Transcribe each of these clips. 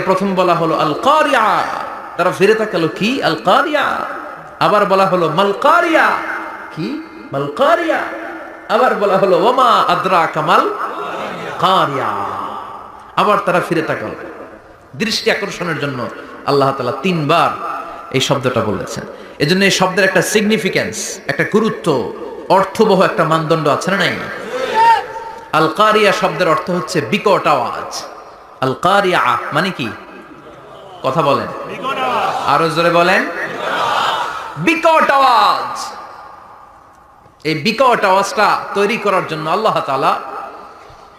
প্রথম বলা হলো আল কারিয়া তারা ফিরে তাকালো, কি? আল কারিয়া আবার বলা হলো মাল কারিয়া কি? মাল কারিয়া আবার বলা হলো, ওমা আদ্রা কামাল কারিয়া আবার তারা ফিরে তাকালো। দৃষ্টি আকর্ষণের জন্য আল্লাহ তাআলা তিনবার এই শব্দটা বলেছেন। এজন্য এই শব্দের একটা সিগনিফিক্যান্স একটা গুরুত্ব, অর্থবহ একটা মানদণ্ড আছে না নাই? আল কারিয়া শব্দের অর্থ হচ্ছে বিকট আওয়াজ। আল কারিয়া মানে কি? কথা বলেন। আরও জোরে বলেন। বিকট আওয়াজ। এই বিকট আওয়াজটা তৈরি করার জন্য আল্লাহ তাআলা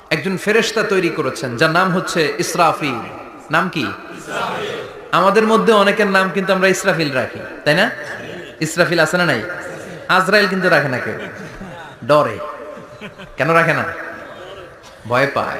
একজন ফেরেশতা তৈরি করেছেন যার নাম হচ্ছে ইসরাফিল। নাম কি? আমাদের মধ্যে অনেকের নাম কিন্তু আমরা ইসরাফিল রাখি তাই না? ইসরাফিল আছে না নাই? আজরাইল কিন্তু রাখে না কেউ। ডরে। কেন রাখে না? ভয় পায়।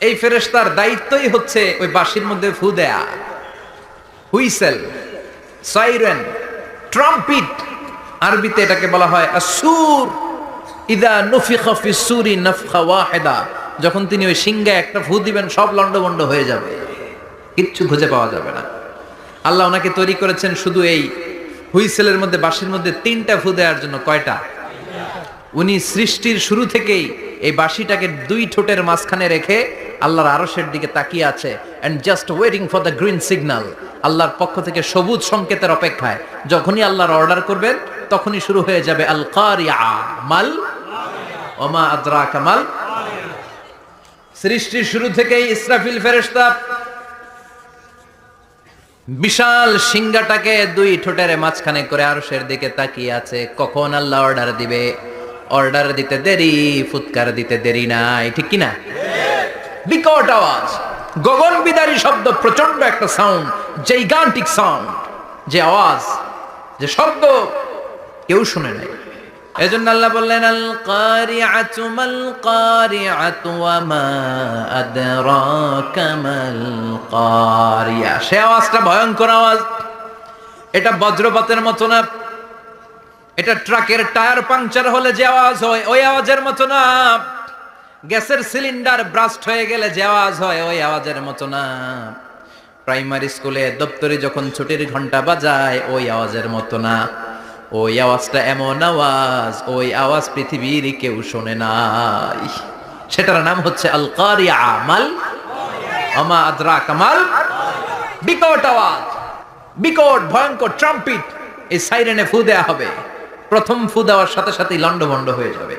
এই ফেরেস্তার দায়িত্বই হচ্ছে ওই বাঁশির মধ্যে ফু দেয়া। হুইসেল, সাইরেন, ট্রাম্পিট, আরবিতে এটাকে বলা হয় আসুর ইদা নুফিখা ফি সুরি নাফখা ওয়াহিদা। যখন তিনি ওই সিংহে একটা ফু দিবেন, সব লন্ডভন্ড হয়ে যাবে। কিচ্ছু খুঁজে পাওয়া যাবে না। আল্লাহ ওনাকে তৈরি করেছেন শুধু এই হুইসেলের মধ্যে, বাঁশির মধ্যে তিনটা ফু দেওয়ার জন্য। কয়টা? উনি সৃষ্টির শুরু থেকেই এই বাঁশিটাকে দুই ঠোঁটের মাঝখানে রেখে আল্লাহর আরশের দিকে তাকিয়ে আছে and just waiting for the green signal আল্লাহর পক্ষ থেকে সবুজ সংকেতের অপেক্ষায়। যখনই আল্লাহর অর্ডার করবেন, তখনই শুরু হয়ে যাবে আল মাল, ওমা আদ্রা কামাল সৃষ্টির শুরু থেকেই ইসরাফিল ফেরেশতা বিশাল সিংহাটাকে দুই ঠোঁটের মাঝখানে করে আরশের দিকে তাকিয়ে আছে। কখন আল্লাহ অর্ডার দিবে? অর্ডার দিতে দেরি, ফুৎকার দিতে দেরি নাই, ঠিক কি না বিকট আওয়াজ। গগন বিদারী শব্দ প্রচণ্ড একটা সাউন্ড জাইগান্টিক সাউন্ড যে আওয়াজ যে শব্দ কেউ শুনে নাই। এজন্য আল্লাহ বললেন আল কারিআতু মাল কারিআতু ওয়া মা আদরাকা মাল কারিয়া। সে আওয়াজটা ভয়ঙ্কর আওয়াজ। এটা বজ্রপাতের মতো না। এটা ট্রাকের টায়ার পাংচার হলে যে আওয়াজ হয় ওই আওয়াজের মতো না। গ্যাসের সিলিন্ডার ব্রাস্ট হয়ে গেলে যে আওয়াজ হয়, ওই আওয়াজের মতো না। প্রাইমারি স্কুলে দপ্তরে যখন ছুটির ঘণ্টা বাজায়, ওই আওয়াজের মতো না। ওই আওয়াজটা এমন আওয়াজ, ওই আওয়াজ পৃথিবীর কেউ শোনে নাই। সেটার নাম হচ্ছে আল কারিয়া মাল আমা আদ্রা কামাল বিকট আওয়াজ, বিকট ভয়ঙ্কর ট্রাম্পিট, এই সাইরেনে ফু দেয়া হবে। প্রথম ফু দেওয়ার সাথে সাথেই লন্ডভন্ড হয়ে যাবে।